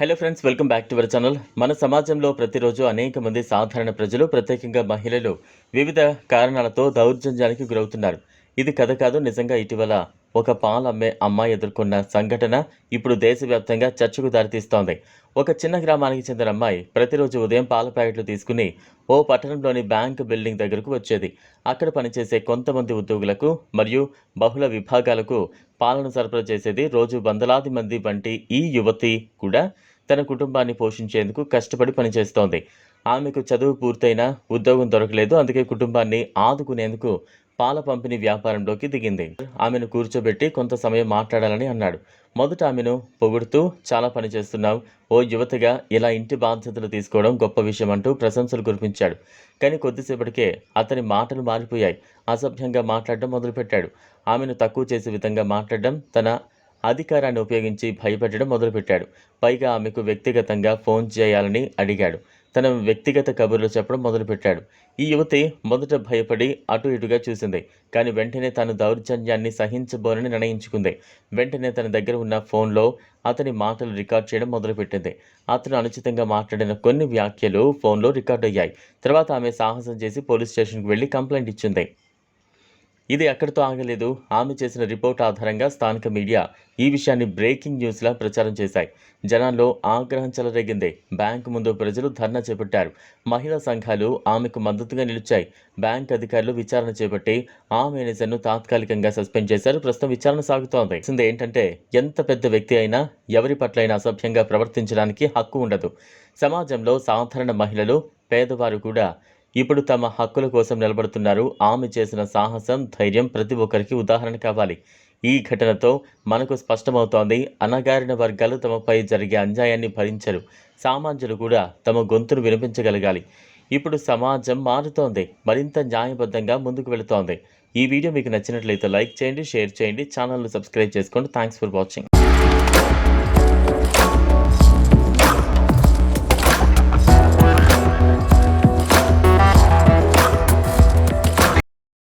Hello friends welcome back to our channel. మన సమాజంలో ప్రతిరోజు అనేక మంది సాధారణ ప్రజలు ప్రత్యేకంగా మహిళలు వివిధ కారణాలతో దౌర్జన్యానికి గురవుతున్నారు. ఇది కథ కాదు నిజంగా ఇటీవల ఒక పాలు అమ్మే అమ్మాయి ఎదుర్కొన్న సంఘటన ఇప్పుడు దేశవ్యాప్తంగా చర్చకు దారితీస్తోంది. ఒక చిన్న గ్రామానికి చెందిన అమ్మాయి ప్రతిరోజు ఉదయం పాల ప్యాకెట్లు తీసుకుని ఓ పట్టణంలోని బ్యాంక్ బిల్డింగ్ దగ్గరకు వచ్చేది. అక్కడ పనిచేసే కొంతమంది ఉద్యోగులకు మరియు బహుళ విభాగాలకు పాలను సరఫరా చేసేది రోజు వందలాది మంది వంటి ఈ యువతి కూడా తన కుటుంబాన్ని పోషించేందుకు కష్టపడి పనిచేస్తోంది. ఆమెకు చదువు పూర్తయినా ఉద్యోగం దొరకలేదు. అందుకే కుటుంబాన్ని ఆదుకునేందుకు పాల పంపిణీ వ్యాపారంలోకి దిగింది. ఆమెను కూర్చోబెట్టి కొంత సమయం మాట్లాడాలని అన్నాడు. మొదట ఆమెను పొగుడుతూ చాలా పని చేస్తున్నావు. ఓ యువతగా ఇలా ఇంటి బాధ్యతలు తీసుకోవడం గొప్ప విషయం అంటూ ప్రశంసలు కురిపించాడు. కానీ కొద్దిసేపటికే అతని మాటలు మారిపోయాయి. అసభ్యంగా మాట్లాడడం మొదలుపెట్టాడు. ఆమెను తక్కువ చేసే విధంగా మాట్లాడడం తన అధికారాన్ని ఉపయోగించి భయపెట్టడం మొదలుపెట్టాడు. పైగా ఆమెకు వ్యక్తిగతంగా ఫోన్ చేయాలని అడిగాడు. తన వ్యక్తిగత కబుర్లు చెప్పడం మొదలుపెట్టాడు. ఈ యువతి మొదట భయపడి అటు ఇటుగా చూసింది. కానీ వెంటనే తాను దౌర్జన్యాన్ని సహించబోనని నిర్ణయించుకుంది. వెంటనే తన దగ్గర ఉన్న ఫోన్లో అతని మాటలు రికార్డ్ చేయడం మొదలుపెట్టింది. అతను అనుచితంగా మాట్లాడిన కొన్ని వ్యాఖ్యలు ఫోన్లో రికార్డ్ అయ్యాయి. తర్వాత ఆమె సాహసం చేసి పోలీస్ స్టేషన్కి వెళ్ళి కంప్లైంట్ ఇచ్చింది. ఇది ఎక్కడితో ఆగలేదు. ఆమె చేసిన రిపోర్ట్ ఆధారంగా స్థానిక మీడియా ఈ విషయాన్ని బ్రేకింగ్ న్యూస్లా ప్రచారం చేశాయి. జనాల్లో ఆగ్రహం చెలరేగింది. బ్యాంకు ముందు ప్రజలు ధర్నా చేపట్టారు. మహిళా సంఘాలు ఆమెకు మద్దతుగా నిలిచాయి. బ్యాంక్ అధికారులు విచారణ చేపట్టి ఆ మేనేజర్ను తాత్కాలికంగా సస్పెండ్ చేశారు. ప్రస్తుతం విచారణ సాగుతోంది. ఏంటంటే ఎంత పెద్ద వ్యక్తి అయినా ఎవరి పట్లైనా అసభ్యంగా ప్రవర్తించడానికి హక్కు ఉండదు. సమాజంలో సాధారణ మహిళలు పేదవారు కూడా ఇప్పుడు తమ హక్కుల కోసం నిలబడుతున్నారు. ఆమె చేసిన సాహసం ధైర్యం ప్రతి ఒక్కరికి ఉదాహరణ కావాలి. ఈ ఘటనతో మనకు స్పష్టమవుతోంది అణగారిన వర్గాలు తమపై జరిగే అన్యాయాన్ని భరించరు. సామాన్యులు కూడా తమ గొంతును వినిపించగలగాలి. ఇప్పుడు సమాజం మారుతోంది మరింత న్యాయబద్ధంగా ముందుకు వెళుతోంది. ఈ వీడియో మీకు నచ్చినట్లయితే లైక్ చేయండి షేర్ చేయండి ఛానల్ను సబ్స్క్రైబ్ చేసుకోండి. Thanks for watching